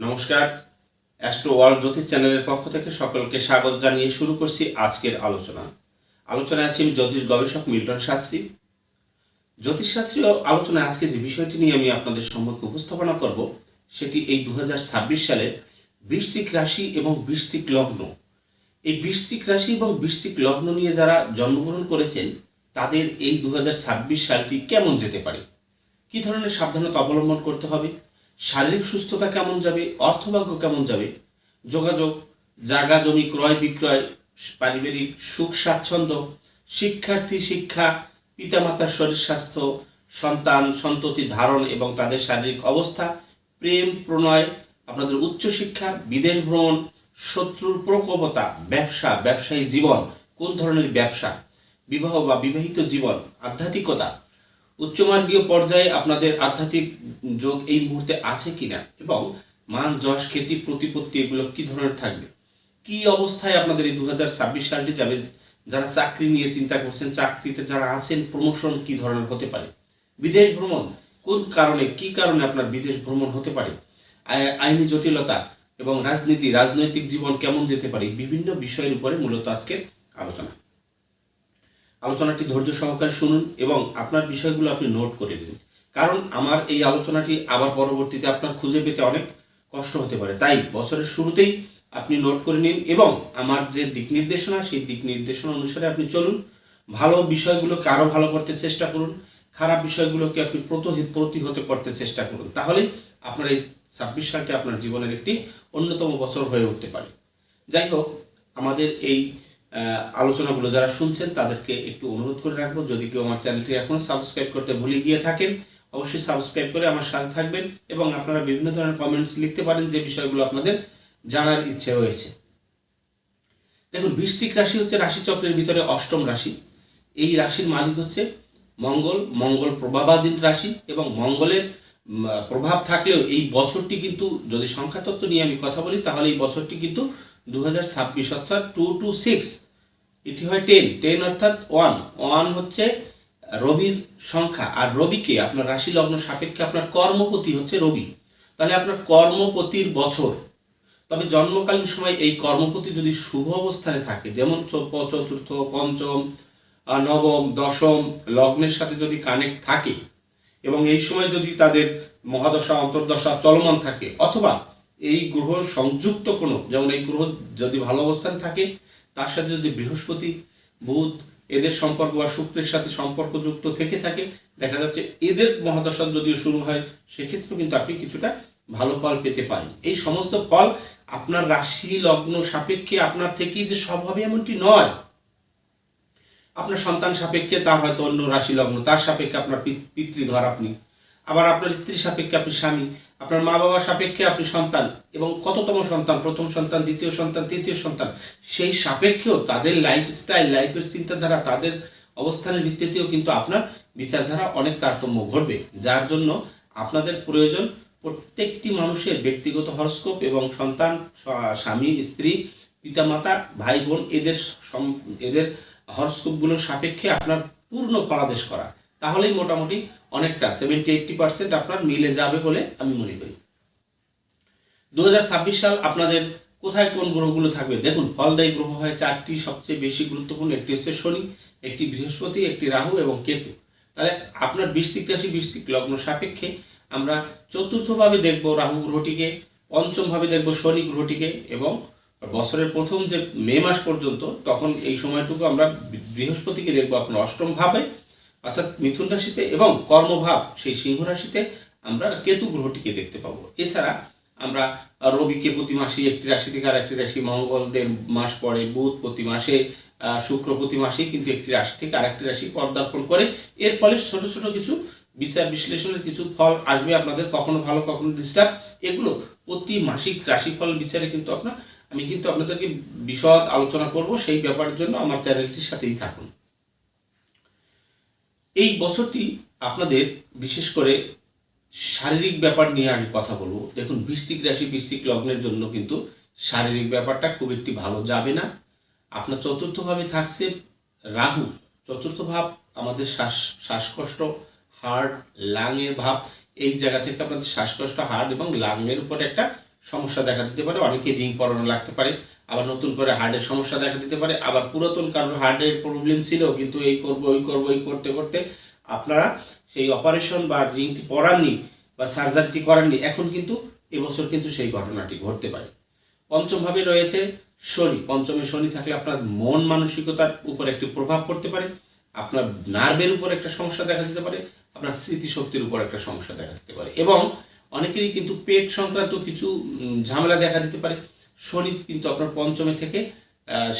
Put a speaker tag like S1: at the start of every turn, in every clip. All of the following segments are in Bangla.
S1: নমস্কার। অ্যাস্ট্রো ওয়ার্ল্ড জ্যোতিষ চ্যানেলের পক্ষ থেকে সকলকে স্বাগত জানিয়ে শুরু করছি আজকের আলোচনা। আলোচনায় আছি আমি জ্যোতিষ গবেষক মিল্টন শাস্ত্রী। জ্যোতিষ জ্যোতিষশাস্ত্রীয় আলোচনায় আজকে যে বিষয়টি নিয়ে আমি আপনাদের সম্মুখে উপস্থাপনা করব, সেটি এই দু হাজার ছাব্বিশ সালের বৃশ্চিক রাশি এবং বৃশ্চিক লগ্ন। এই বৃশ্চিক রাশি এবং বৃশ্চিক লগ্ন নিয়ে যারা জন্মগ্রহণ করেছেন, তাদের এই দু হাজার ছাব্বিশ সালটি কেমন যেতে পারে? কি ধরনের সাবধানতা অবলম্বন করতে হবে? শারীরিক সুস্থতা কেমন যাবে? অর্থভাগ্য কেমন যাবে? যোগাযোগ জায়গা জমি, ক্রয় বিক্রয়, পারিবারিক সুখ, স্বাচ্ছন্দ্য, শিক্ষার্থী, শিক্ষা, পিতামাতার শরীর স্বাস্থ্য, সন্তান, সন্ততি ধারণ এবং তাদের শারীরিক অবস্থা, প্রেম, প্রণয়, আপনাদের উচ্চশিক্ষা বিদেশ ভ্রমণ, শত্রুর প্রকোপতা, ব্যবসা, ব্যবসায়ী জীবন, কোন ধরনের ব্যবসা? বিবাহ বা বিবাহিত জীবন, আধ্যাত্মিকতা উচ্চমার্গীয় পর্যায়ে আপনাদের আধ্যাত্মিক যোগ এই মুহূর্তে আছে কিনা এবং মান, যশ, খ্যাতি, প্রতিপত্তি এগুলো কি ধরনের থাকবে? কি অবস্থায় আপনাদের এই দু হাজার ছাব্বিশ সালটি যাবে? যারা চাকরি নিয়ে চিন্তা করছেন, চাকরিতে যারা আছেন প্রমোশন কি ধরনের হতে পারে? বিদেশ ভ্রমণ, কোন কারণে, কি কারণে আপনার বিদেশ ভ্রমণ হতে পারে? আই- আইনি জটিলতা এবং রাজনীতি, রাজনৈতিক জীবন কেমন যেতে পারে? বিভিন্ন বিষয়ের উপরে মূলত আজকের আলোচনা। আলোচনাটি ধৈর্য সহকারে শুনুন এবং আপনার বিষয়গুলো আপনি নোট করে নিন। কারণ আমার এই আলোচনাটি আবার পরবর্তীতে আপনার খুঁজে পেতে অনেক কষ্ট হতে পারে। তাই বছরের শুরুতেই আপনি নোট করে নিন এবং আমার যে দিক নির্দেশনা, সেই দিক নির্দেশনা অনুসারে আপনি চলুন। ভালো বিষয়গুলোকে আরও ভালো করতে চেষ্টা করুন। খারাপ বিষয়গুলোকে আপনি প্রতহি- প্রতিহত করতে চেষ্টা করুন। তাহলেই আপনার এই ছাব্বিশ সালটি আপনার জীবনের একটি অন্যতম বছর হয়ে উঠতে পারে। যাই হোক, আমাদের এই আলোচনাগুলো যারা শুনছেন, তাদেরকে একটু অনুরোধ করে রাখব, যদি কেউ আমার চ্যানেলটি এখনও সাবস্ক্রাইব করতে ভুলে গিয়ে থাকেন, অবশ্যই সাবস্ক্রাইব করে আমার সাথে থাকবেন এবং আপনারা বিভিন্ন ধরনের কমেন্টস লিখতে পারেন যে বিষয়গুলো আপনাদের জানার ইচ্ছে রয়েছে। দেখুন, বৃশ্চিক রাশি হচ্ছে রাশিচক্রের ভিতরে অষ্টম রাশি। এই রাশির মালিক হচ্ছে মঙ্গল। মঙ্গল প্রভাবাধীন রাশি এবং মঙ্গলের প্রভাব থাকলেও এই বছরটি কিন্তু, যদি সংখ্যাতত্ত্ব নিয়ে আমি কথা বলি, তাহলে এই বছরটি কিন্তু দু ছাব্বিশ অর্থাৎ টু টু সিক্স এটি হয় টেন টেন অর্থাৎ ওয়ান ওয়ান হচ্ছে রবির সংখ্যা, আর রবিকে আপনার রাশি লগ্ন সাপেক্ষে আপনার কর্মপতি হচ্ছে রবি। তাহলে আপনার কর্মপতির বছর, তবে জন্মকালীন সময় এই কর্মপতি যদি শুভ অবস্থানে থাকে, যেমন চতুর্থ, পঞ্চম নবম, দশম, লগ্নের সাথে যদি কানেক্ট থাকে, এবং এই সময় যদি তাদের মহাদশা, অন্তর্দশা চলমান থাকে, অথবা এই গ্রহ সংযুক্ত কোনো, যেমন এই গ্রহ যদি ভালো অবস্থান থাকে, তার সাথে যদি বৃহস্পতি, বুধ, এদের সম্পর্ক বা শুক্রের সাথে সম্পর্কযুক্ত থেকে থাকে, দেখা যাচ্ছে এদের মহাদশা যদিও শুরু হয়, সেক্ষেত্রেও কিন্তু আপনি কিছুটা ভালো ফল পেতে পারেন। এই সমস্ত ফল আপনার রাশি, লগ্ন সাপেক্ষে আপনার থেকেই যে সব হবে এমনটি নয়। আপনার সন্তান সাপেক্ষে তার হয়তো অন্য রাশি, লগ্ন, তার সাপেক্ষে আপনার পিতৃঘর আপনি আবার আপনার স্ত্রী সাপেক্ষে আপনি স্বামী, আপনার মা বাবা সাপেক্ষে আপনি সন্তান এবং কততম সন্তান, প্রথম সন্তান, দ্বিতীয় সন্তান, তৃতীয় সন্তান, সেই সাপেক্ষেও তাদের লাইফস্টাইল লাইফের চিন্তাধারা, তাদের অবস্থানের ভিত্তিতেও কিন্তু আপনার বিচারধারা অনেক তারতম্য ঘটবে। যার জন্য আপনাদের প্রয়োজন প্রত্যেকটি মানুষের ব্যক্তিগত হরস্কোপ এবং সন্তান, স্বামী, স্ত্রী, পিতামাতা, ভাই বোন, এদের এদের হরস্কোপগুলোর সাপেক্ষে আপনার পূর্ণ ফলাদেশ করা। তাহলেই মোটামুটি অনেকটা সেভেন্টি এইটটি পার্সেন্ট আপনার মিলে যাবে বলে আমি মনে করি। দু হাজার ছাব্বিশ সাল আপনাদের কোথায় কোন গ্রহগুলো থাকবে? দেখুন ফলদায়ী গ্রহ হয় চারটি সবচেয়ে বেশি গুরুত্বপূর্ণ, একটি হচ্ছে শনি, একটি বৃহস্পতি, একটি রাহু এবং কেতু। তাহলে আপনার বৃশ্চিক রাশি, বৃশ্চিক লগ্ন সাপেক্ষে আমরা চতুর্থভাবে দেখব রাহু গ্রহটিকে, পঞ্চমভাবে দেখব শনি গ্রহটিকে এবং বছরের প্রথম যে মে মাস পর্যন্ত, তখন এই সময়টুকু আমরা বৃহস্পতিকে দেখব আপনার অষ্টম ভাবে। অর্থাৎ মিথুন রাশিতে এবং কর্মভাব সেই সিংহ রাশিতে আমরা কেতু গ্রহটিকে দেখতে পাবো। এছাড়া আমরা রবিকে প্রতি মাসে একটি রাশি থেকে আর একটি রাশি মঙ্গল দেড় মাস পরে বুধ প্রতি মাসে শুক্র প্রতি মাসেই কিন্তু একটি রাশি থেকে আরেকটি রাশি পদার্পণ করে। এর ফলে ছোট ছোট কিছু বিচার বিশ্লেষণের কিছু ফল আসবে আপনাদের, কখনো ভালো, কখনো ডিস্টার্ব এগুলো প্রতি মাসিক রাশিফল বিচারে কিন্তু আপনার, আমি কিন্তু আপনাদেরকে বিশদ আলোচনা করব। সেই ব্যাপারের জন্য আমার চ্যানেলটির সাথেই থাকুন। এই বছরটি আপনাদের, বিশেষ করে শারীরিক ব্যাপার নিয়ে আমি কথা বলব। দেখুন, বৃশ্চিক রাশি, বৃশ্চিক লগ্নের জন্য কিন্তু শারীরিক ব্যাপারটা খুব একটি ভালো যাবে না। আপনার চতুর্থভাবে থাকছে রাহু। চতুর্থ ভাব আমাদের শ্বাস, শ্বাসকষ্ট হার্ট লাংয়ের ভাব। এই জায়গা থেকে আপনাদের শ্বাসকষ্ট হার্ট এবং লাংয়ের উপর একটা সমস্যা দেখা দিতে পারে, অনেকে রিং পরানো লাগতে পারে, আবার নতুন করে হার্টের সমস্যা দেখা দিতে পারে, আবার পুরাতন কারোর হার্টের প্রবলেম ছিল, কিন্তু এই করব, ওই করব, এই করতে করতে আপনারা সেই অপারেশন বা রিংটি পরাননি বা সার্জারিটি করাননি, এখন কিন্তু এবছর কিন্তু সেই ঘটনাটি ঘটতে পারে। পঞ্চমভাবে রয়েছে শনি। পঞ্চমে শনি থাকলে আপনার মন মানসিকতার উপর একটি প্রভাব পড়তে পারে, আপনার নার্ভের উপর একটা সমস্যা দেখা দিতে পারে, আপনার স্মৃতিশক্তির উপর একটা সমস্যা দেখা দিতে পারে এবং অনেকেরই কিন্তু পেট সংক্রান্ত কিছু ঝামেলা দেখা দিতে পারে। শনি কিন্তু আপনার পঞ্চমে থেকে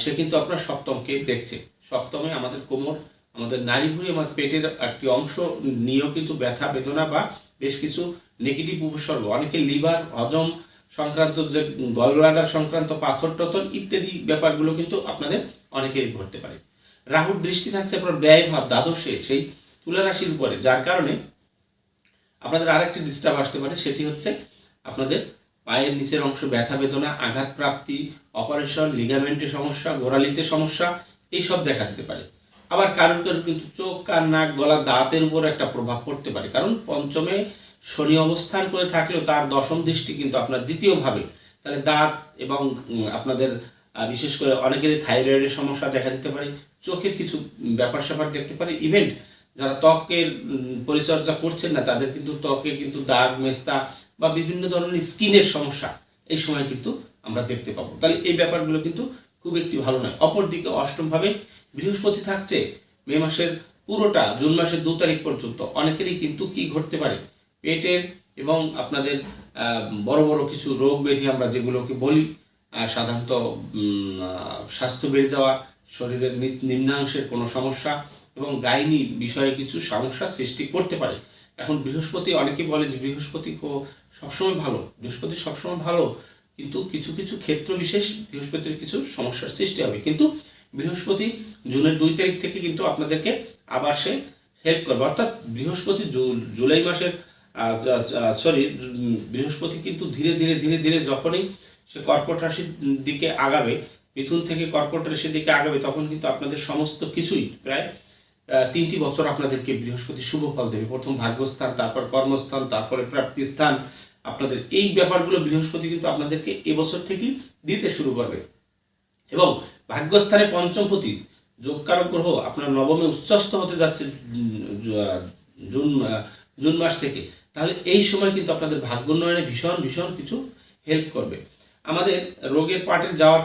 S1: সে কিন্তু আপনার সপ্তমকে দেখছে। সপ্তমে আমাদের কোমর, আমাদের নারী আমাদের পেটের একটি অংশ নিয়েও কিন্তু ব্যথা, বেদনা বা বেশ কিছু নেগেটিভ উপসর্গ। অনেকে লিভার, হজম সংক্রান্ত যে গলব্লাডার সংক্রান্ত পাথর টথর ইত্যাদি ব্যাপারগুলো কিন্তু আপনাদের অনেকেরই ঘটতে পারে। রাহুর দৃষ্টি থাকছে আপনার ব্যয়ভাব, দ্বাদশে, সেই তুলা রাশির উপরে, যার কারণে আপনাদের আরেকটি ডিস্টার্ব আসতে পারে, সেটি হচ্ছে আপনাদের পায়ের নিচের অংশ ব্যথা বেদনা, আঘাত প্রাপ্তি অপারেশন লিগামেন্টের সমস্যা, গোড়ালিতে সমস্যা, এইসব দেখা দিতে পারে। আবার কারোর কারোর কিন্তু চোখ, কান, নাক, গলা, দাঁতের উপর একটা প্রভাব পড়তে পারে। কারণ পঞ্চমে শনি অবস্থান করে থাকলেও তার দশম দৃষ্টি কিন্তু আপনার দ্বিতীয়ভাবে। তাহলে দাঁত এবং আপনাদের বিশেষ করে অনেকেরই থাইরয়েডের সমস্যা দেখা দিতে পারে, চোখের কিছু ব্যাপার স্যাপার দেখতে পারে। ইভেন্ট যারা ত্বকের পরিচর্যা করছেন না, তাদের কিন্তু ত্বকে কিন্তু দাগ, মেস্তা বা বিভিন্ন ধরনের স্কিনের সমস্যা এই সময় কিন্তু আমরা দেখতে পাবো। তাহলে এই ব্যাপারগুলো কিন্তু খুব একটি ভালো নয়। অপরদিকে অষ্টমভাবে বৃহস্পতি থাকছে, মে মাসের পুরোটা, জুন মাসের দু তারিখ পর্যন্ত। অনেকেরই কিন্তু কি ঘটতে পারে? পেটের এবং আপনাদের বড় বড় কিছু রোগ ব্যাধি আমরা যেগুলোকে বলি সাধারণত স্বাস্থ্য বেড়ে যাওয়া, শরীরের নিম্নাংশের কোনো সমস্যা এবং গাইনি বিষয়ে কিছু সমস্যা সৃষ্টি করতে পারে। এখন বৃহস্পতি, অনেকে বলে যে বৃহস্পতি সবসময় ভালো। বৃহস্পতি সবসময় ভালো, কিন্তু কিছু কিছু ক্ষেত্র বিশেষ বৃহস্পতির কিছু সমস্যার সৃষ্টি হবে। কিন্তু বৃহস্পতি জুনের দুই তারিখ থেকে কিন্তু আপনাদেরকে আবার সে হেল্প করবে। অর্থাৎ বৃহস্পতি জুলাই মাসের সরি বৃহস্পতি কিন্তু ধীরে ধীরে ধীরে ধীরে যখনই সে কর্কট রাশির দিকে আগাবে, মিথুন থেকে কর্কট রাশির দিকে আগাবে, তখন কিন্তু আপনাদের সমস্ত কিছুই প্রায় তিনটি বছর আপনাদেরকে বৃহস্পতি শুভ ফল দেবে। প্রথম ভাগ্যস্থান, তারপর কর্মস্থান, তারপরে প্রাপ্তি স্থান। আপনাদের এই ব্যাপারগুলো বৃহস্পতি কিন্তু আপনাদেরকে এবছর থেকেই দিতে শুরু করবে। এবং ভাগ্যস্থানে পঞ্চমপতি যোগকারক গ্রহ আপনার নবমে উচ্চস্থ হতে যাচ্ছে জুন জুন মাস থেকে। তাহলে এই সময় কিন্তু আপনাদের ভাগ্য উন্নয়নে ভীষণ ভীষণ কিছু হেল্প করবে। আমাদের রোগের পার্টে যাওয়ার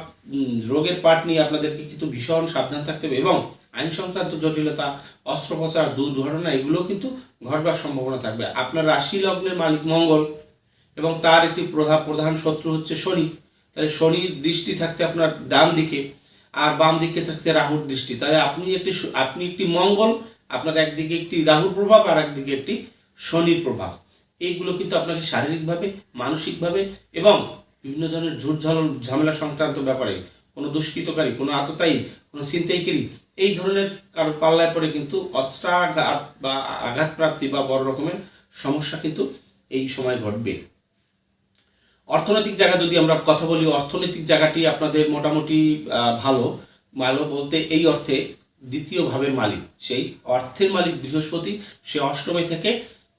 S1: রোগের পার্ট নিয়ে আপনাদেরকে কিন্তু ভীষণ সাবধান থাকতে হবে। এবং আইন সংক্রান্ত জটিলতা, অস্ত্রোপচার, দুর্ঘটনা, এগুলো কিন্তু ঘটবার সম্ভাবনা থাকবে। আপনার রাশি লগ্নের মালিক মঙ্গল এবং তার একটি প্রধান প্রধান শত্রু হচ্ছে শনি। তাহলে শনির দৃষ্টি থাকছে আপনার ডান দিকে আর বাম দিকে থাকছে রাহুর দৃষ্টি। তাহলে আপনি একটি আপনি একটি মঙ্গল, আপনার একদিকে একটি রাহুর প্রভাব আর একদিকে একটি শনির প্রভাব। এইগুলো কিন্তু আপনাকে শারীরিকভাবে, মানসিকভাবে এবং বিভিন্ন ধরনের ঝুট ঝামেলা সংক্রান্ত ব্যাপারে কোনো দুষ্কৃতকারী, কোনো আততায়ী, কোনো ছিনতাইকারী এই ধরনের কারও পাল্লায় পড়ে কিন্তু অস্ত্রাঘাত বা আঘাত প্রাপ্তি বা বড় রকমের সমস্যা কিন্তু এই সময় ঘটবে। অর্থনৈতিক জায়গা যদি আমরা কথা বলি, অর্থনৈতিক জায়গাটি আপনাদের মোটামুটি ভালো। ভালো বলতে এই অর্থে দ্বিতীয় ভাবের মালিক। সেই অর্থের মালিক বৃহস্পতি, সে অষ্টমী থেকে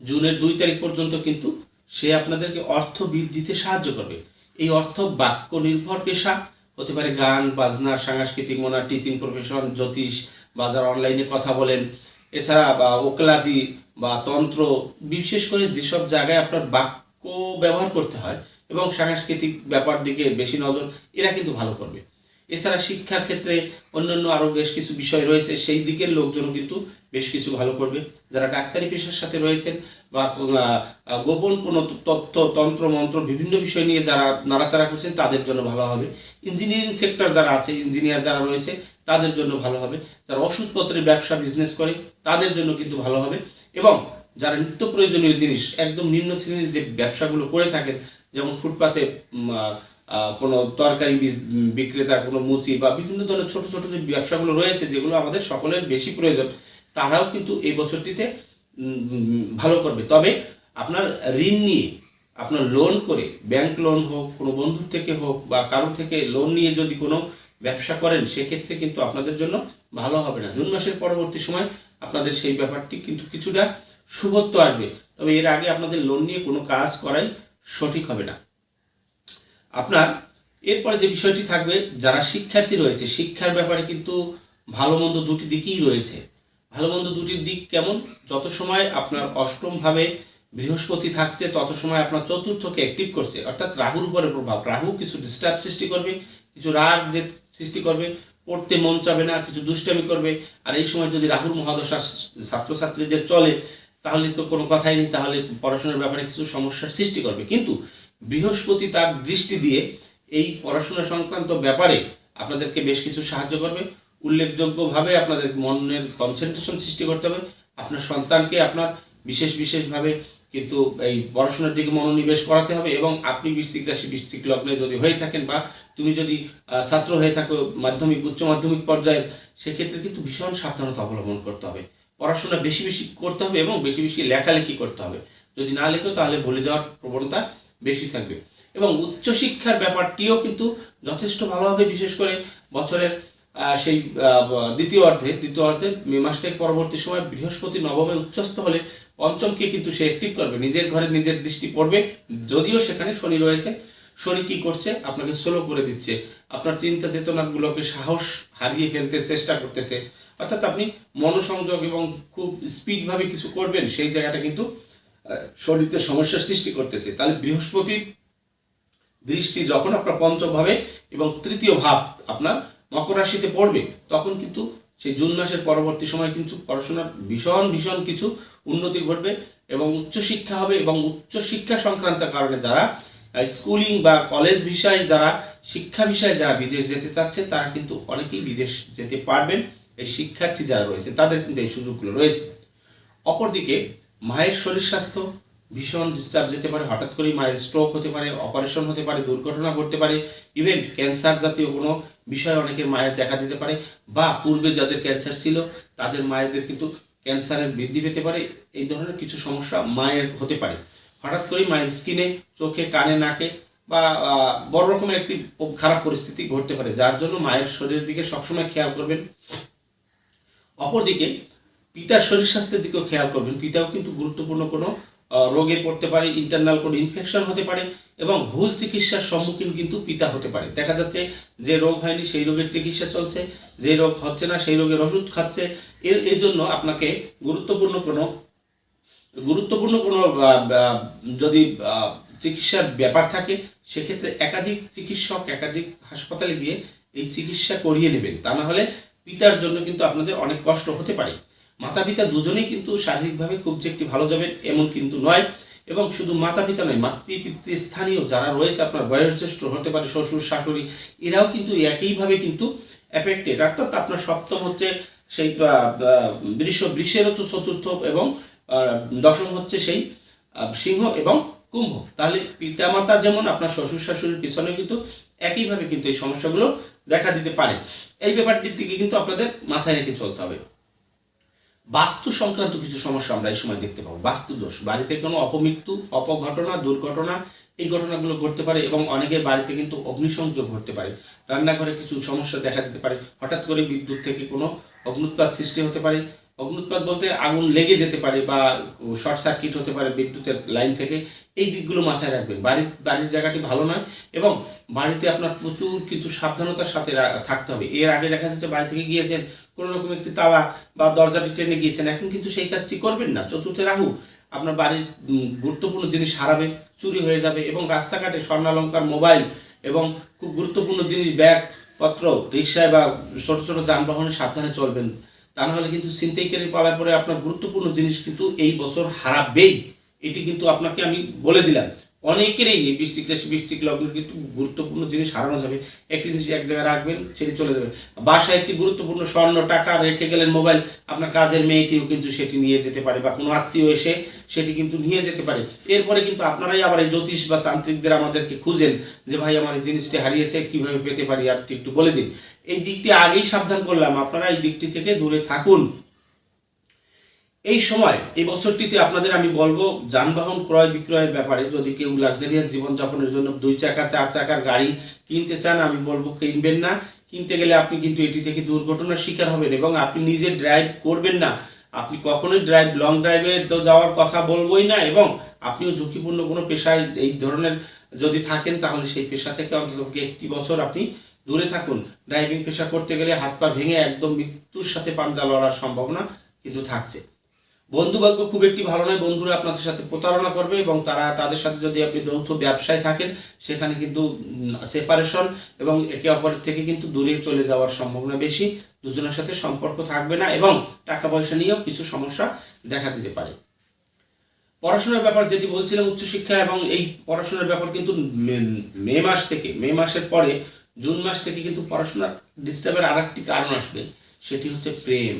S1: জুনের দুই তারিখ পর্যন্ত কিন্তু সে আপনাদেরকে অর্থ বৃদ্ধিতে সাহায্য করবে। এই অর্থ বাক্য নির্ভর পেশা হতে পারে গান, বাজনা, সাংস্কৃতিক মনা টিচিং প্রফেশন জ্যোতিষ, বা যারা অনলাইনে কথা বলেন। এছাড়া, বা ওকলাদি, বা তন্ত্র, বিশেষ করে যেসব জায়গায় আপনার বাক্য ব্যবহার করতে হয় এবং সাংস্কৃতিক ব্যাপার দিকে বেশি নজর, এরা কিন্তু ভালো করবে। এছাড়া শিক্ষার ক্ষেত্রে অন্যান্য আরও বেশ কিছু বিষয় রয়েছে, সেই দিকের লোকজনও কিন্তু বেশ কিছু ভালো করবে। যারা ডাক্তারি পেশার সাথে রয়েছেন বা গোপন কোনো তথ্য, তন্ত্র, মন্ত্র, বিভিন্ন বিষয় নিয়ে যারা নাড়াচাড়া করছেন, তাদের জন্য ভালো হবে। ইঞ্জিনিয়ারিং সেক্টর যারা আছে, ইঞ্জিনিয়ার যারা রয়েছে, তাদের জন্য ভালো হবে। যারা ওষুধপত্রের ব্যবসা বিজনেস করে, তাদের জন্য কিন্তু ভালো হবে। এবং যারা নিত্য প্রয়োজনীয় জিনিস, একদম নিম্ন শ্রেণির যে ব্যবসাগুলো করে থাকেন, যেমন ফুটপাতে কোনো তরকারি বিক্রেতা, কোনো মুচি বা বিভিন্ন ধরনের ছোট ছোট যে ব্যবসাগুলো রয়েছে, যেগুলো আমাদের সকলের বেশি প্রয়োজন, তারাও কিন্তু এই বছরটিতে ভালো করবে। তবে আপনার ঋণ নিয়ে, আপনার লোন করে ব্যাংক লোন হোক, কোনো বন্ধুর থেকে হোক বা কারোর থেকে লোন নিয়ে যদি কোনো ব্যবসা করেন, সেক্ষেত্রে কিন্তু আপনাদের জন্য ভালো হবে না। জুন মাসের পরবর্তী সময় আপনাদের সেই ব্যাপারটি কিন্তু কিছুটা শুভত্ব আসবে। তবে এর আগে আপনাদের লোন নিয়ে কোনো কাজ করাই সঠিক হবে না। আপনার, এরপরে যে বিষয়টি থাকবে, যারা শিক্ষার্থী রয়েছে, শিক্ষার ব্যাপারে কিন্তু ভালো মন্দ দুটি দিকই রয়েছে। ভালো মন্দ দুটির দিক কেমন? যত সময় আপনার অষ্টম ভাবে বৃহস্পতি থাকছে, তত সময় আপনার চতুর্থকে অ্যাক্টিভ করছে। অর্থাৎ রাহুর উপরে প্রভাব। রাহু কিছু ডিস্টার্ব সৃষ্টি করবে, কিছু রাগ যে সৃষ্টি করবে, পড়তে মন চাবে না, কিছু দুষ্টামি করবে। আর এই সময় যদি রাহুর মহাদশা ছাত্রছাত্রীদের চলে, তাহলে তো কোনো কথাই নেই, তাহলে পড়াশোনার ব্যাপারে কিছু সমস্যার সৃষ্টি করবে। কিন্তু বৃহস্পতি তার দৃষ্টি দিয়ে এই পড়াশোনা সংক্রান্ত ব্যাপারে আপনাদেরকে বেশ কিছু সাহায্য করবে। উল্লেখযোগ্যভাবে আপনাদের মনের কনসেন্ট্রেশন সৃষ্টি করতে হবে। আপনার সন্তানকে আপনার বিশেষ বিশেষভাবে কিন্তু এই পড়াশোনার দিকে মনোনিবেশ করাতে হবে এবং আপনি বৃশ্চিক রাশি, বৃশ্চিক লগ্নে যদি হয়ে থাকেন বা তুমি যদি ছাত্র হয়ে থাকো, মাধ্যমিক, উচ্চ মাধ্যমিক পর্যায়ের, সেক্ষেত্রে কিন্তু ভীষণ সাবধানতা অবলম্বন করতে হবে। পড়াশোনা বেশি বেশি করতে হবে এবং বেশি বেশি লেখালেখি করতে হবে। যদি না লেখো তাহলে ভুলে যাওয়ার প্রবণতা বেশি থাকবে। এবং উচ্চশিক্ষার ব্যাপারটিও কিন্তু যথেষ্ট ভালো হবে বিশেষ করে বছরের সেই দ্বিতীয় অর্ধে দ্বিতীয় অর্ধে মে মাস থেকে পরবর্তী সময় বৃহস্পতি নবমে উচ্চস্থ হলে পঞ্চমকে কিন্তু সে অ্যাক্টিভ করবে। নিজের ঘরে নিজের দৃষ্টি পড়বে, যদিও সেখানে শনি রয়েছে। শনি কি করছে? আপনাকে স্লো করে দিচ্ছে। আপনার চিন্তা চেতনাগুলোকে সাহস হারিয়ে ফেলতে চেষ্টা করতেছে। অর্থাৎ আপনি মনোসংযোগ এবং খুব স্পিডভাবে কিছু করবেন, সেই জায়গাটা কিন্তু আহ, শরীরে সমস্যার সৃষ্টি করতেছে। তাহলে বৃহস্পতির দৃষ্টি যখন আপনার পঞ্চম ভাবে এবং তৃতীয় ভাব আপনার মকর রাশিতে পড়বে তখন কিন্তু সেই জুন মাসের পরবর্তী সময় কিন্তু পড়াশোনার ভীষণ ভীষণ কিছু উন্নতি ঘটবে এবং উচ্চশিক্ষা হবে এবং উচ্চশিক্ষা সংক্রান্ত কারণে যারা স্কুলিং বা কলেজ বিষয়ে যারা শিক্ষা বিষয়ে যারা বিদেশ যেতে চাচ্ছে তারা কিন্তু অনেকেই বিদেশ যেতে পারবেন। এই শিক্ষার্থী যারা রয়েছে তাদের কিন্তু এই সুযোগগুলো রয়েছে। অপরদিকে মায়ের শরীর স্বাস্থ্য ভীষণ ডিস্টার্ব যেতে পারে, হঠাৎ করেই মায়ের স্ট্রোক হতে পারে অপারেশন হতে পারে, দুর্ঘটনা ঘটতে পারে ইভেন ক্যান্সার জাতীয় কোনো বিষয় অনেকের মায়ের দেখা দিতে পারে বা পূর্বে যাদের ক্যান্সার ছিল তাদের মায়েদের কিন্তু ক্যান্সারের বৃদ্ধি পেতে পারে, এই ধরনের কিছু সমস্যা মায়ের হতে পারে। হঠাৎ করেই মায়ের স্কিনে চোখে, কানে, নাকে বা বড় রকমের একটি খারাপ পরিস্থিতি ঘটতে পারে, যার জন্য মায়ের শরীরের দিকে সবসময় খেয়াল করবেন। অপরদিকে পিতার শরীর স্বাস্থ্যের দিকেও খেয়াল করবেন। পিতাও কিন্তু গুরুত্বপূর্ণ কোনো রোগে পড়তে পারে ইন্টারনাল কোনো ইনফেকশন হতে পারে এবং ভুল চিকিৎসার সম্মুখীন কিন্তু পিতা হতে পারে। দেখা যাচ্ছে যে রোগ হয়নি, সেই রোগের চিকিৎসা চলছে, যে রোগ হচ্ছে না, সেই রোগের ওষুধ খাচ্ছে। এর এর জন্য আপনাকে গুরুত্বপূর্ণ কোনো গুরুত্বপূর্ণ কোনো যদি চিকিৎসার ব্যাপার থাকে, সেক্ষেত্রে একাধিক চিকিৎসক, একাধিক হাসপাতালে গিয়ে এই চিকিৎসা করিয়ে নেবেন। তা না হলে পিতার জন্য কিন্তু আপনাদের অনেক কষ্ট হতে পারে। মাতা পিতা দুজনেই কিন্তু শারীরিকভাবে খুব যে একটি ভালো যাবেন, এমন কিন্তু নয়। এবং শুধু মাতা পিতা নয় মাতৃ পিতৃ স্থানীয় যারা রয়েছে, আপনার বয়োজ্যেষ্ঠ হতে পারে, শ্বশুর, শাশুড়ি, এরাও কিন্তু একইভাবে কিন্তু এফেক্টেড অর্থাৎ আপনার সপ্তম হচ্ছে সেই বৃষ বৃষের হচ্ছে চতুর্থ এবং দশম হচ্ছে সেই সিংহ এবং কুম্ভ। তাহলে পিতামাতা যেমন আপনার শ্বশুর, শাশুড়ির পিছনে কিন্তু একইভাবে কিন্তু এই সমস্যাগুলো দেখা দিতে পারে। এই ব্যাপারটির দিকে কিন্তু আপনাদের মাথায় রেখে চলতে হবে। বাস্তু সংক্রান্ত কিছু সমস্যা আমরা এই সময় দেখতে পাবো। বাস্তু দোষ। বাড়িতে কোনো অপমৃত্যু, অপঘটনা, দুর্ঘটনা এই ঘটনাগুলো ঘটতে পারে এবং অনেকের বাড়িতে কিন্তু অগ্নিসংযোগ ঘটতে পারে। রান্নাঘরে কিছু সমস্যা দেখা দিতে পারে। হঠাৎ করে বিদ্যুৎ থেকে কোনো অগ্নুৎপাত সৃষ্টি হতে পারে। অগ্নুৎপাত বলতে আগুন লেগে যেতে পারে বা শর্ট সার্কিট হতে পারে বিদ্যুতের লাইন থেকে, এই দিকগুলো মাথায় রাখবেন। বাড়ির বাড়ির জায়গাটি ভালো নয় এবং বাড়িতে আপনার প্রচুর কিন্তু সাবধানতার সাথে থাকতে হবে। এর আগে দেখা যাচ্ছে বাড়ি থেকে গিয়েছেন, কোনো রকম একটি তালা বা দরজাটি টেনে গিয়েছেন, এখন কিন্তু সেই কাজটি করবেন না। চতুর্থে রাহু, আপনার বাড়ির গুরুত্বপূর্ণ জিনিস হারাবে, চুরি হয়ে যাবে এবং রাস্তাঘাটে স্বর্ণালঙ্কার মোবাইল এবং খুব গুরুত্বপূর্ণ জিনিস ব্যাগ পত্র রিক্সায় বা ছোট ছোট যানবাহনে সাবধানে চলবেন। তা নাহলে কিন্তু ছিনতাইকারী পালায় পরে আপনার গুরুত্বপূর্ণ জিনিস কিন্তু এই বছর হারাবেই। এটি কিন্তু আপনাকে আমি বলে দিলাম। অনেকেরই এই বৃশ্চিক রাশি কিন্তু গুরুত্বপূর্ণ জিনিস হারানো যাবে। একটি জিনিস এক জায়গায় রাখবেন, সেটি চলে যাবে। বাসায় একটি গুরুত্বপূর্ণ স্বর্ণ টাকা রেখে গেলেন মোবাইল, আপনার কাজের মেয়েটিও কিন্তু সেটি নিয়ে যেতে পারে বা কোনো আত্মীয় এসে সেটি কিন্তু নিয়ে যেতে পারে। এরপরে কিন্তু আপনারাই আবার এই জ্যোতিষ বা তান্ত্রিকদের আমাদেরকে খুঁজেন যে, ভাই, আমার এই জিনিসটি হারিয়েছে, কীভাবে পেতে পারি? আর একটু বলে দিন। এই দিকটি আগেই সাবধান করলাম। আপনারা এই দিকটি থেকে দূরে থাকুন। এই সময়, এই বছরটিতে আপনাদের আমি বলব যানবাহন ক্রয় বিক্রয়ের ব্যাপারে, যদি কেউ লাক্সারিয়াস জীবনযাপনের জন্য দুই চাকা, চার চাকার গাড়ি কিনতে চান, আমি বলব কিনবেন না। কিনতে গেলে আপনি কিন্তু এটি থেকে দুর্ঘটনার শিকার হবেন এবং আপনি নিজে ড্রাইভ করবেন না। আপনি কখনোই ড্রাইভ লং ড্রাইভে তো যাওয়ার কথা বলবোই না এবং আপনিও ঝুঁকিপূর্ণ কোনো পেশায় এই ধরনের যদি থাকেন, তাহলে সেই পেশা থেকে অন্তত একটি বছর আপনি দূরে থাকুন। ড্রাইভিং পেশা করতে গেলে হাত পা ভেঙে একদম মৃত্যুর সাথে পাঞ্জা লড়ার সম্ভাবনা কিন্তু থাকছে। বন্ধু ভাগ্য খুব একটি ভালো নয়, বন্ধুরা আপনাদের সাথে প্রতারণা করবে এবং তারা তাদের সাথে যদি আপনি যৌথ ব্যবসায় থাকেন, সেখানে কিন্তু সেপারেশন এবং একে অপরের থেকে কিন্তু দূরে চলে যাওয়ার সম্ভাবনা বেশি। দুজনের সাথে সম্পর্ক থাকবে না এবং টাকা পয়সা নিয়েও কিছু সমস্যা দেখা দিতে পারে। পড়াশোনার ব্যাপার যেটি বলছিলাম, উচ্চশিক্ষা এবং এই পড়াশোনার ব্যাপার কিন্তু মে মাস থেকে, মে মাসের পরে, জুন মাস থেকে কিন্তু পড়াশোনার ডিস্টার্বের আর একটি কারণ আসবে, সেটি হচ্ছে প্রেম।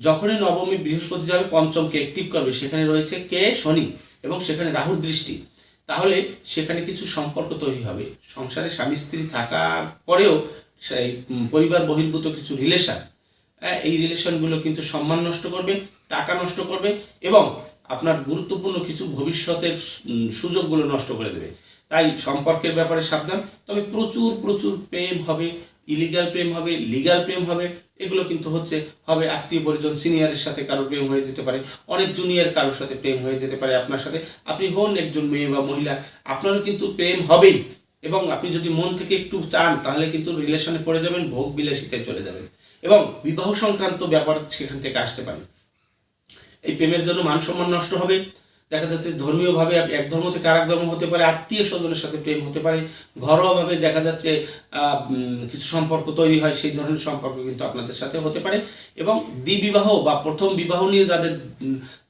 S1: যখনই নবমী বৃহস্পতি যাবে পঞ্চমকে অ্যাক্টিভ করবে সেখানে রয়েছে কে? শনি এবং সেখানে রাহুর দৃষ্টি। তাহলে সেখানে কিছু সম্পর্ক তৈরি হবে। সংসারে স্বামী স্ত্রী থাকার পরেও সেই পরিবার বহির্ভূত কিছু রিলেশন হ্যাঁ, এই রিলেশনগুলো কিন্তু সম্মান নষ্ট করবে টাকা নষ্ট করবে এবং আপনার গুরুত্বপূর্ণ কিছু ভবিষ্যতের সুযোগগুলো নষ্ট করে দেবে। তাই সম্পর্কের ব্যাপারে সাবধান। তবে প্রচুর প্রচুর প্রেম হবে ইলিগাল প্রেম হবে লিগাল প্রেম হবে, এগুলো কিন্তু হচ্ছে, হবে আত্মীয় পরিজন সিনিয়রের সাথে কারও প্রেম হয়ে যেতে পারে, অনেক জুনিয়র কারোর সাথে প্রেম হয়ে যেতে পারে আপনার সাথে। আপনি হন একজন মেয়ে বা মহিলা, আপনারও কিন্তু প্রেম হবেই। এবং আপনি যদি মন থেকে একটু চান, তাহলে কিন্তু রিলেশনে পড়ে যাবেন, ভোগ বিলাসিতায় চলে যাবেন। এবং বিবাহ সংক্রান্ত ব্যাপার সেখান থেকে আসতে পারে এই প্রেমের জন্য মান সম্মান নষ্ট হবে দেখা যাচ্ছে ধর্মীয়ভাবে এক- ধর্ম থেকে আরেক ধর্ম হতে পারে, আত্মীয় স্বজনের সাথে প্রেম হতে পারে। ঘরোয়াভাবে দেখা যাচ্ছে কিছু সম্পর্ক তৈরি হয়, সেই ধরনের সম্পর্ক কিন্তু আপনাদের সাথে হতে পারে। এবং দ্বিবিবাহ বা প্রথম বিবাহ নিয়ে যাদের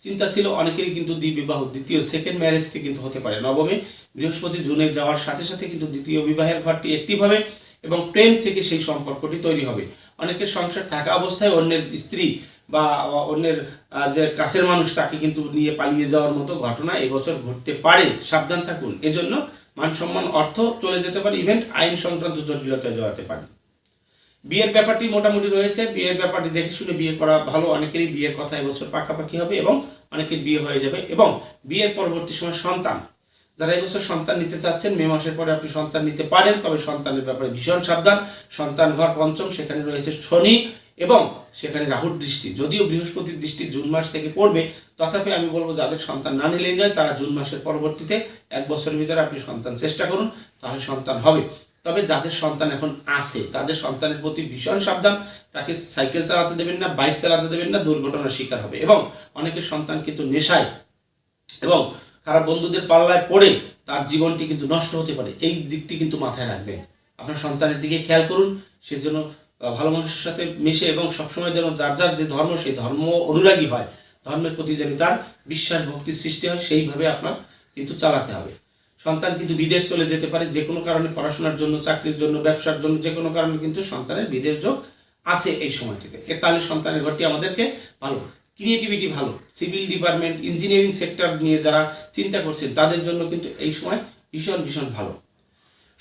S1: চিন্তা ছিল, অনেকেরই কিন্তু দ্বিবিবাহ, দ্বিতীয় সেকেন্ড ম্যারেজটি কিন্তু হতে পারে নবমে। বৃহস্পতি জুনে যাওয়ার সাথে সাথে কিন্তু দ্বিতীয় বিবাহের ঘরটি একটিভ হবে এবং প্রেম থেকে সেই সম্পর্কটি তৈরি হবে। অনেকের সংসার থাকা অবস্থায় অন্যের স্ত্রী বা অন্যের যে কাছের মানুষ তাকে কিন্তু নিয়ে পালিয়ে যাওয়ার মতো ঘটনা এবছর ঘটতে পারে। সাবধান থাকুন। এজন্য মান সম্মান অর্থ চলে যেতে পারে, ইভেন্ট আইন সংক্রান্ত জটিলতায় জড়াতে পারে। বিয়ের ব্যাপারটি মোটামুটি রয়েছে। বিয়ের ব্যাপারটি দেখে শুনে বিয়ে করা ভালো। অনেকেরই বিয়ের কথা এবছর পাকাপাকি হবে এবং অনেকের বিয়ে হয়ে যাবে এবং বিয়ের পরবর্তী সময় সন্তান। যারা এবছর সন্তান নিতে চাচ্ছেন, মে মাসের পরে আপনি সন্তান নিতে পারেন, তবে সন্তানের ব্যাপারে ভীষণ সাবধান। সন্তান ঘর পঞ্চম, সেখানে রয়েছে শনি। এবং সেখানে রাহুর দৃষ্টি যদিও বৃহস্পতির দৃষ্টি জুন মাস থেকে পড়বে তথাপি আমি বলব যাদের সন্তান না নিলেই নয় তারা জুন মাসের পরবর্তীতে এক বছরের ভিতরে আপনি সন্তান চেষ্টা করুন তাহলে সন্তান হবে। তবে যাদের সন্তান এখন আছে তাদের সন্তানের প্রতি ভীষণ সাবধান তাকে সাইকেল চালাতে দেবেন না বাইক চালাতে দেবেন না দুর্ঘটনার শিকার হবে। এবং অনেকের সন্তান কিন্তু নেশায় এবং খারাপ বন্ধুদের পাল্লায় পড়ে তার জীবনটি কিন্তু নষ্ট হতে পারে। এই দিকটি কিন্তু মাথায় রাখবেন। আপনার সন্তানের দিকে খেয়াল করুন সে যেন আহ, ভালো মানুষের সাথে মেশে এবং সবসময় যেন যার যার যে ধর্ম, সেই ধর্ম অনুরাগী হয়, ধর্মের প্রতি যেন তার বিশ্বাস ভক্তির সৃষ্টি হয়, সেইভাবে আপনার কিন্তু চালাতে হবে। সন্তান কিন্তু বিদেশ চলে যেতে পারে, যে কোনো কারণে পড়াশোনার জন্য, চাকরির জন্য, ব্যবসার জন্য, যে কোনো কারণে কিন্তু সন্তানের বিদেশ যোগ আছে এই সময়টিতে। এ তাহলে সন্তানের ঘরটি আমাদেরকে ভালো ক্রিয়েটিভিটি ভালো সিভিল ডিপার্টমেন্ট ইঞ্জিনিয়ারিং সেক্টর নিয়ে যারা চিন্তা করছেন, তাদের জন্য কিন্তু এই সময় ভীষণ ভীষণ ভালো।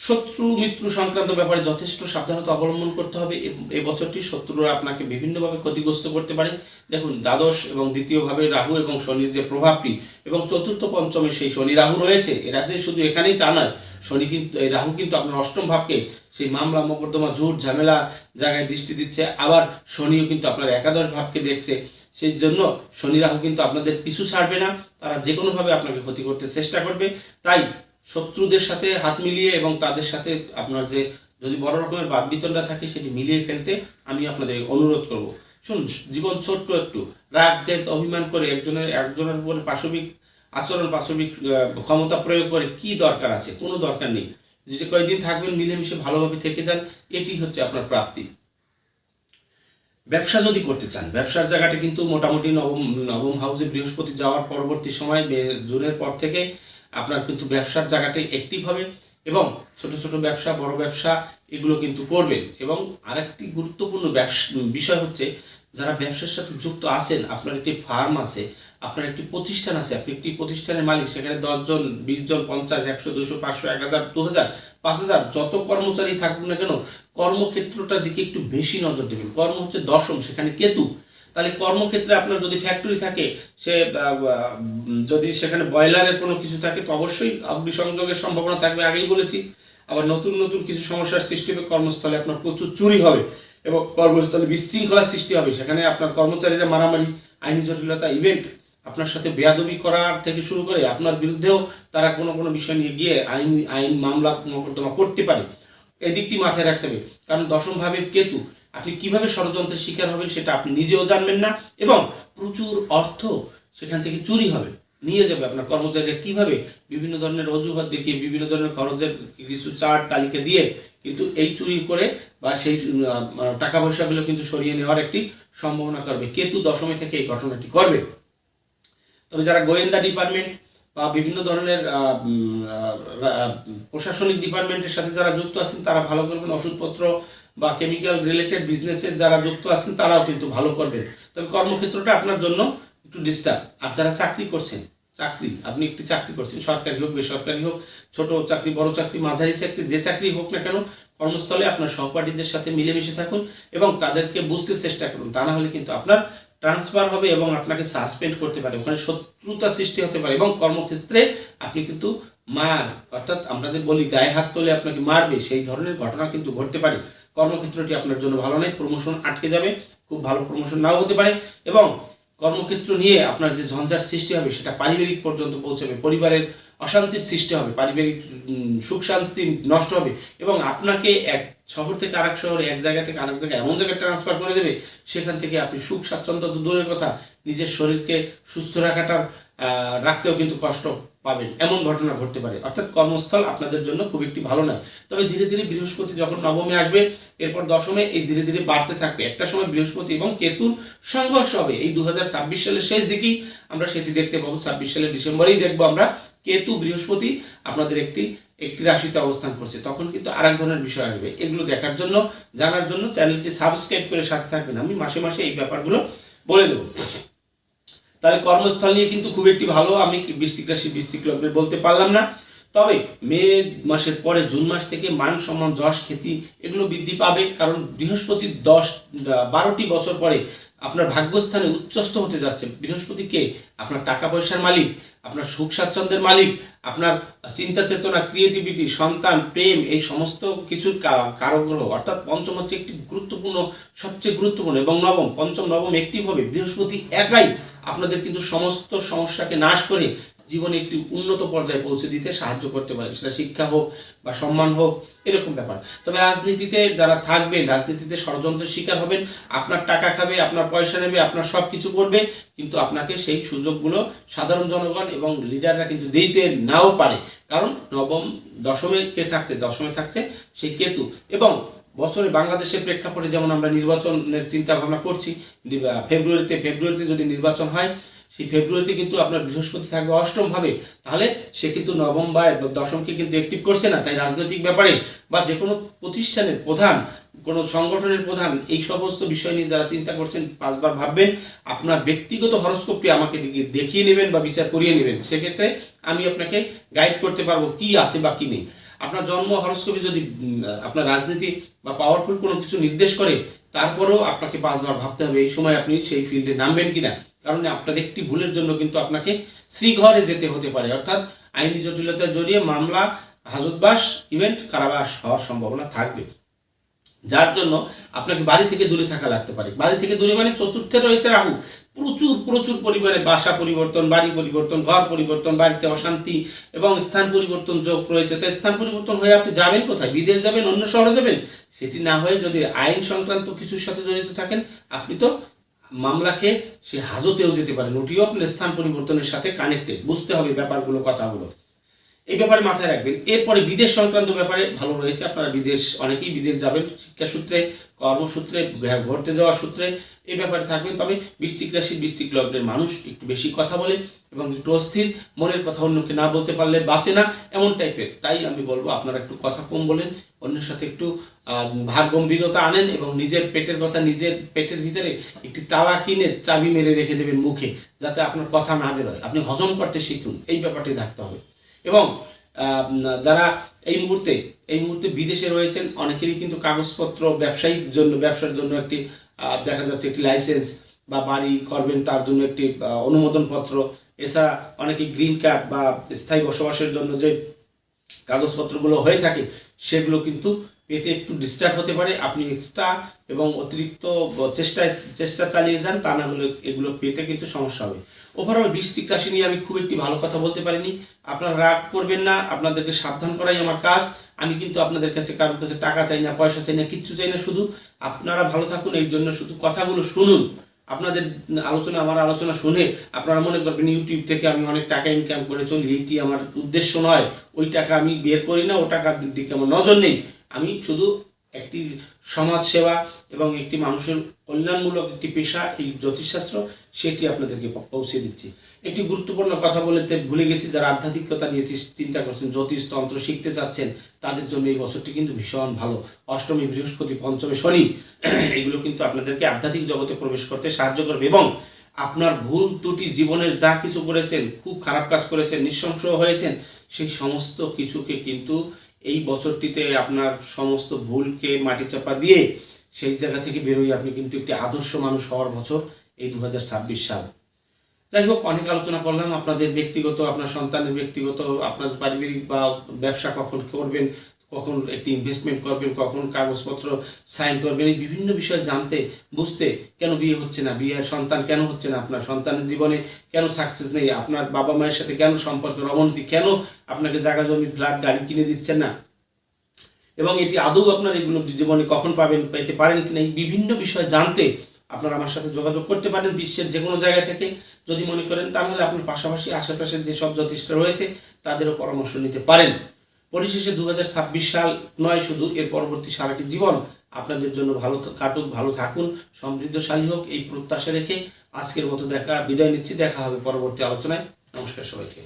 S1: শত্রু মিত্র সংক্রান্ত ব্যাপারে যথেষ্ট সাবধানতা অবলম্বন করতে হবে। এই বছরটি শত্রুরা আপনাকে বিভিন্নভাবে ক্ষতিগ্রস্ত করতে পারে। দেখুন, দ্বাদশ এবং দ্বিতীয়ভাবে রাহু এবং শনির যে প্রভাবটি এবং চতুর্থ পঞ্চমে সেই শনি রাহু রয়েছে। এরা শুধু এখানেই তা নয়, শনি কিন্তু, এই রাহু কিন্তু আপনার অষ্টম ভাবকে সেই মামলা মোকদ্দমা, ঝুট, ঝামেলা জায়গায় দৃষ্টি দিচ্ছে। আবার শনিও কিন্তু আপনার একাদশ ভাবকে দেখছে। সেই জন্য শনি রাহু কিন্তু আপনাদের পিছু ছাড়বে না। তারা যে কোনোভাবে আপনাকে ক্ষতি করতে চেষ্টা করবে। তাই শত্রুদের সাথে হাত মিলিয়ে এবং তাদের সাথে আপনার যে যদি বড় রকমের বাদ বিতণ্ডা থাকে সেটি মিলিয়ে ফেলতে আমি আপনাদের অনুরোধ করব। শুনুন, জীবন ছোট্ট একটু। রাগ, জেদ, অভিমান করে একজনের একজনের উপরে পাশবিক আচরণ, পাশবিক ক্ষমতা প্রয়োগ করে কি দরকার আছে? কোনো দরকার নেই। যদি কয়েকদিন থাকবেন, মিলেমিশে ভালোভাবে থেকে যান, এটি হচ্ছে আপনার প্রাপ্তি। ব্যবসা যদি করতে চান, ব্যবসার জায়গাটা কিন্তু মোটামুটি নবম নবম হাউসে বৃহস্পতি যাওয়ার পরবর্তী সময় জুনের পর থেকে আপনার কিন্তু ব্যবসার জায়গাটাই অ্যাক্টিভ হবে এবং ছোট ছোট ব্যবসা, বড় ব্যবসা এগুলো কিন্তু করবেন। এবং আরেকটি গুরুত্বপূর্ণ বিষয় হচ্ছে যারা ব্যবসার সাথে যুক্ত আছেন, আপনার একটি ফার্ম আছে, আপনার একটি প্রতিষ্ঠান আছে, আপনি একটি প্রতিষ্ঠানের মালিক, সেখানে দশজন বিশ জন পঞ্চাশ, একশো দুশো পাঁচশো, এক হাজার, দু হাজার, পাঁচ হাজার, যত কর্মচারী থাকুক না কেন, কর্মক্ষেত্রটার দিকে একটু বেশি নজর দেবেন। কর্ম হচ্ছে দশম, সেখানে কেতু। তাহলে কর্মক্ষেত্রে আপনার যদি ফ্যাক্টরি থাকে, সে যদি সেখানে বয়লারের কোনো কিছু থাকে, তো অবশ্যই অগ্নিসংযোগের সম্ভাবনা থাকবে, আগেই বলেছি। আবার নতুন নতুন কিছু সমস্যার সৃষ্টি হবে, কর্মস্থলে আপনার প্রচুর চুরি হবে এবং কর্মস্থলে বিশৃঙ্খলা সৃষ্টি হবে। সেখানে আপনার কর্মচারীরা মারামারি, আইনি জটিলতা ইভেন্ট আপনার সাথে বেয়াদবি করার থেকে শুরু করে আপনার বিরুদ্ধেও তারা কোনো কোনো বিষয় নিয়ে গিয়ে আইন আইন মামলা, মোকদ্দমা করতে পারে। এদিকটি মাথায় রাখতে হবে। কারণ দশমভাবে কেতু আপনি কীভাবে ষড়যন্ত্রের শিকার হবেন সেটা আপনি নিজেও জানবেন না এবং প্রচুর অর্থ সেখান থেকে চুরি হবে, নিয়ে যাবে আপনার কর্মচারীরা কীভাবে বিভিন্ন ধরনের অজুহাত দেখিয়ে, বিভিন্ন ধরনের খরচের কিছু চার্ট তালিকা দিয়ে কিন্তু এই চুরি করে বা সেই টাকা পয়সাগুলো কিন্তু সরিয়ে নেওয়ার একটি সম্ভাবনা করবে। কেতু দশমী থেকে এই ঘটনাটি করবে তবে যারা গোয়েন্দা ডিপার্টমেন্ট বা বিভিন্ন ধরনের প্রশাসনিক ডিপার্টমেন্টের সাথে যারা যুক্ত আছেন, তারা ভালো করবেন। ওষুধপত্র বা কেমিক্যাল রিলেটেড বিজনেসে যারা যুক্ত আছেন, তারাও কিন্তু ভালো করবেন। তবে কর্মক্ষেত্রটা আপনার জন্য একটু ডিস্টার্ব আর যারা চাকরি করছেন, চাকরি, আপনি একটি চাকরি করছেন, সরকারি হোক, বেসরকারি হোক, ছোট চাকরি, বড় চাকরি, মাঝারি চাকরি, যে চাকরি হোক না কেন, কর্মস্থলে আপনার সহপাঠীদের সাথে মিলেমিশে থাকুন এবং তাদেরকে বুঝতে চেষ্টা করুন। তা না হলে কিন্তু আপনার ট্রান্সফার হবে এবং আপনাকে সাসপেন্ড করতে পারে। ওখানে শত্রুতা সৃষ্টি হতে পারে এবং কর্মক্ষেত্রে আপনি কিন্তু মার, অর্থাৎ আমরা যে বলি, গায়ে হাত তোলে আপনাকে মারবে, সেই ধরনের ঘটনা কিন্তু ঘটতে পারে। কর্মক্ষেত্রটি আপনার জন্য ভালো নয় প্রমোশন আটকে যাবে খুব ভালো প্রমোশন নাও হতে পারে এবং কর্মক্ষেত্র নিয়ে আপনার যে ঝঞ্ঝাট সৃষ্টি হবে সেটা পারিবারিক পর্যন্ত পৌঁছাবে পরিবারের অশান্তির সৃষ্টি হবে পারিবারিক সুখ শান্তি নষ্ট হবে এবং আপনাকে এক শহর থেকে আরেক শহরে এক জায়গা থেকে আরেক জায়গায় এমন জায়গায় ট্রান্সফার করে দেবে সেখান থেকে আপনি সুখ স্বাচ্ছন্দ্য দূরের কথা নিজের শরীরকে সুস্থ রাখাটার আহ, রাখতেও কিন্তু কষ্ট পাবেন। এমন ঘটনা ঘটতে পারে। অর্থাৎ কর্মস্থল আপনাদের জন্য খুব একটি ভালো নয়। তবে ধীরে ধীরে বৃহস্পতি যখন নবমে আসবে, এরপর দশমে এই ধীরে ধীরে বাড়তে থাকবে। একটা সময় বৃহস্পতি এবং কেতুর সংঘর্ষ হবে। এই দু হাজার ছাব্বিশ সালের শেষ দিকেই আমরা সেটি দেখতে পাবো। ছাব্বিশ সালের ডিসেম্বরেই দেখব আমরা কেতু, বৃহস্পতি আপনাদের একটি একটি রাশিতে অবস্থান করছে। তখন কিন্তু আর এক ধরনের বিষয় আসবে। এগুলো দেখার জন্য, জানার জন্য চ্যানেলটি সাবস্ক্রাইব করে সাথে থাকবেন। আমি মাসে মাসে এই ব্যাপারগুলো বলে দেবো। তাহলে কর্মস্থল নিয়ে কিন্তু খুব একটি ভালো, আমি বৃশ্চিক রাশি, বৃশ্চিক লগ্নে বলতে পারলাম না। তবে মে মাসের পরে জুন মাস থেকে মান, সম্মান, যশ, খ্যাতি এগুলো বৃদ্ধি পাবে, কারণ বৃহস্পতি দশ বারোটি বছর পরে আপনার ভাগ্যস্থানে উচ্চস্থ হতে যাচ্ছে। বৃহস্পতি কে? আপনার টাকা পয়সার মালিক, আপনার সুখ স্বাচ্ছন্দ্যের মালিক, আপনার চিন্তা চেতনা ক্রিয়েটিভিটি সন্তান, প্রেম, এই সমস্ত কিছুর কা- কারক অর্থাৎ পঞ্চম হচ্ছে একটি গুরুত্বপূর্ণ, সবচেয়ে গুরুত্বপূর্ণ এবং নবম, পঞ্চম, নবম একটি হবে। বৃহস্পতি একাই আপনাদের কিন্তু সমস্ত সমস্যাকে নাশ করে জীবনে একটি উন্নত পর্যায়ে পৌঁছে দিতে সাহায্য করতে পারে। সেটা শিক্ষা হোক বা সম্মান হোক, এরকম ব্যাপার। তবে রাজনীতিতে যারা থাকবেন, রাজনীতিতে ষড়যন্ত্রের শিকার হবেন, আপনার টাকা খাবে, আপনার পয়সা নেবে, আপনার সব কিছু করবে, কিন্তু আপনাকে সেই সুযোগগুলো সাধারণ জনগণ এবং লিডাররা কিন্তু দিতে নাও পারে। কারণ নবম দশমে কে থাকছে? দশমে থাকছে সেই কেতু। এবং বছরে বাংলাদেশের প্রেক্ষাপটে যেমন আমরা নির্বাচনের চিন্তা ভাবনা করছি ফেব্রুয়ারিতে ফেব্রুয়ারিতে যদি নির্বাচন হয়, সেই ফেব্রুয়ারিতে কিন্তু আপনার বৃহস্পতি থাকবে অষ্টম ভাবে তাহলে সে কিন্তু নবম বা দশমকে কিন্তু অ্যাক্টিভ করছে না। তাই রাজনৈতিক ব্যাপারে বা যে কোনো প্রতিষ্ঠানের প্রধান, কোনো সংগঠনের প্রধান, এই সমস্ত বিষয় নিয়ে যারা চিন্তা করছেন, পাঁচবার ভাববেন, আপনার ব্যক্তিগত হরস্কোপটি আমাকে দেখিয়ে নেবেন বা বিচার করিয়ে নেবেন। সেক্ষেত্রে আমি আপনাকে গাইড করতে পারব কি আছে বা কি নেই। আপনার জন্ম, হরস্কোপে যদি আপনার রাজনীতি বা পাওয়ারফুল কোনো কিছু নির্দেশ করে, তারপরেও আপনাকে পাঁচবার ভাবতে হবে, এই সময় আপনি সেই ফিল্ডে নামবেন কিনা? কারণ আপনার একটি ভুলের জন্য কিন্তু আপনাকে শ্রীঘরে যেতে হতে পারে। অর্থাৎ আইনি জটিলতা জড়িয়ে মামলা হাজতবাস ইভেন্ট কারাবাস হওয়ার সম্ভাবনা থাকবে। যার জন্য আপনাকে বাড়ি থেকে দূরে থাকা লাগতে পারে। বাড়ি থেকে দূরে মানে চতুর্থে রয়েছে রাহু। প্রচুর প্রচুর পরিমাণে বাসা পরিবর্তন, বাড়ি পরিবর্তন, ঘর পরিবর্তন, বাড়িতে অশান্তি এবং স্থান পরিবর্তন যোগ রয়েছে। তো স্থান পরিবর্তন হয়ে আপনি যাবেন কোথায়? বিদেশ যাবেন, অন্য শহরে যাবেন? সেটি না হয়ে যদি আইন সংক্রান্ত কিছুর সাথে জড়িত থাকেন, আপনি তো মামলা খেয়ে সে হাজতেও যেতে পারেন। ওটিও আপনার স্থান পরিবর্তনের সাথে কানেক্টেড বুঝতে হবে ব্যাপারগুলো, কথাগুলো। এই ব্যাপারে মাথায় রাখবেন। এরপরে বিদেশ সংক্রান্ত ব্যাপারে ভালো রয়েছে। আপনারা বিদেশ, অনেকেই বিদেশ যাবেন শিক্ষাসূত্রে কর্মসূত্রে ঘুরতে যাওয়ার সূত্রে। এই ব্যাপারে থাকবেন। তবে বৃশ্চিক রাশি বৃশ্চিক লগ্নের মানুষ একটু বেশি কথা বলে এবং একটু অস্থির, মনের কথা অন্যকে না বলতে পারলে বাঁচে না, এমন টাইপের। তাই আমি বলব, আপনারা একটু কথা কম বলেন, অন্যের সাথে একটু ভার গম্ভীরতা আনেন এবং নিজের পেটের কথা, নিজের পেটের ভিতরে একটি তালা কিনে চাবি মেরে রেখে দেবেন মুখে, যাতে আপনার কথা না বেরোয়। আপনি হজম করতে শিখুন, এই ব্যাপারটি থাকতে হবে। এবং যারা এই মুহূর্তে এই মুহূর্তে বিদেশে রয়েছেন, অনেকেরই কিন্তু কাগজপত্র ব্যবসায়িক জন্য, ব্যবসার জন্য একটি দেখা যাচ্ছে একটি লাইসেন্স বা বাড়ি করবেন তার জন্য একটি অনুমোদনপত্র। এছাড়া অনেকে গ্রিন কার্ড বা স্থায়ী বসবাসের জন্য যে কাগজপত্রগুলো হয়ে থাকে, সেগুলো কিন্তু পেতে একটু ডিস্টার্ব হতে পারে। আপনি এক্সট্রা এবং অতিরিক্ত চেষ্টায়, চেষ্টা চালিয়ে যান, তা না হলে এগুলো পেতে কিন্তু সমস্যা হবে। ওভারঅল বৃশ্চিক রাশি নিয়ে আমি খুব একটি ভালো কথা বলতে পারিনি। আপনারা রাগ করবেন না, আপনাদেরকে সাবধান করাই আমার কাজ। আমি কিন্তু আপনাদের কাছে, কারোর কাছে টাকা চাই না, পয়সা চাই না, কিচ্ছু চাই না, শুধু আপনারা ভালো থাকুন এই জন্য শুধু কথাগুলো শুনুন। আপনাদের আলোচনা, আমার আলোচনা শুনে আপনারা মনে করবেন, ইউটিউব থেকে আমি অনেক টাকা ইনকাম করে চলি এইটি আমার উদ্দেশ্য নয়। ওই টাকা আমি বের করি না, ও টাকার দিকে আমার নজর নেই। আমি শুধু একটি সমাজ সেবা এবং একটি মানুষের কল্যাণমূলক একটি পেশা, এই জ্যোতিষশাস্ত্র। সেটি আপনাদেরকে পৌঁছে দিচ্ছি। একটি গুরুত্বপূর্ণ কথা বলতে ভুলে গেছি, যারা আধ্যাত্মিকতা নিয়ে চিন্তা করছেন, জ্যোতিষ তন্ত্র শিখতে চাচ্ছেন, তাদের জন্য এই বছরটি কিন্তু ভীষণ ভালো। অষ্টমী, বৃহস্পতি, পঞ্চমী, শনি, এগুলো কিন্তু আপনাদেরকে আধ্যাত্মিক জগতে প্রবেশ করতে সাহায্য করবে এবং আপনার ভুল ত্রুটি জীবনের যা কিছু করেছেন, খুব খারাপ কাজ করেছেন, নৃশংস হয়েছেন, সেই সমস্ত কিছুকে কিন্তু এই বছরটিতে আপনার সমস্ত ভুলকে মাটি চাপা দিয়ে সেই জায়গা থেকে বেরোই আপনি কিন্তু একটি আদর্শ মানুষ হওয়ার বছর এই দু হাজার ছাব্বিশ সাল। যাই হোক, অনেক আলোচনা করলাম। আপনাদের ব্যক্তিগত, আপনার সন্তানের ব্যক্তিগত, আপনার পারিবারিক বা ব্যবসা কখন করবেন, কখন একটি ইনভেস্টমেন্ট করবেন, কখন কাগজপত্র সাইন করবেন, এই বিভিন্ন বিষয় জানতে, বুঝতে কেন বিয়ে হচ্ছে না, বিয়ের সন্তান কেন হচ্ছে না, আপনার সন্তানের জীবনে কেন সাকসেস নেই, আপনার বাবা মায়ের সাথে কেন সম্পর্কের অবনতি, কেন আপনাকে জায়গা জমি ফ্ল্যাট গাড়ি কিনে দিচ্ছেন না? এবং এটি আদৌ আপনার এগুলো জীবনে কখন পাবেন, পেতে পারেন কিনা এই বিভিন্ন বিষয় জানতে আপনারা আমার সাথে যোগাযোগ করতে পারেন বিশ্বের যে কোনো জায়গা থেকে। যদি মনে করেন তাহলে আপনার পাশাপাশি আশেপাশে যে সব জ্যোতিষরা রয়েছে, তাদেরও পরামর্শ নিতে পারেন। পরিশেষে দু হাজার ছাব্বিশ সাল নয় শুধু, এর পরবর্তী সারাটি জীবন আপনাদের জন্য ভালো কাটুক, ভালো থাকুন, সমৃদ্ধশালী হোক, এই প্রত্যাশা রেখে আজকের মতো দেখা বিদায় নিচ্ছি। দেখা হবে পরবর্তী আলোচনায়। নমস্কার সবাইকে।